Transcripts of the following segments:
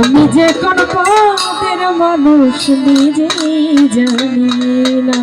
আমি যে কোন পথের মানুষ নিজে জানি না।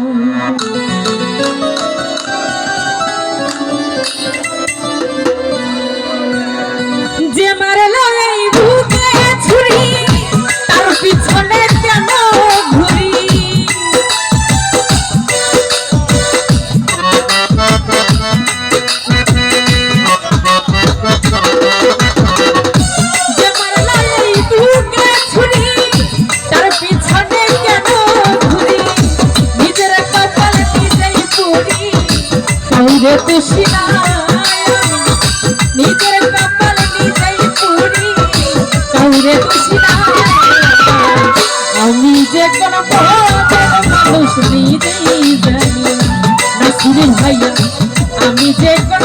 যেতে নিজের কপাল নিজেই পুরি। কাউরে আমি যে কোন মানুষ নিজেই জানি। না ভাইয়া, আমি যে কোন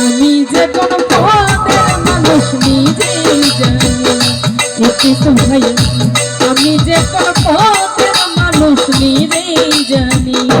আমি যে কোনো পথের মানুষ নিজেই জানি ভাইয়া আমি যে কোনো পথের মানুষ নিজেই জানি না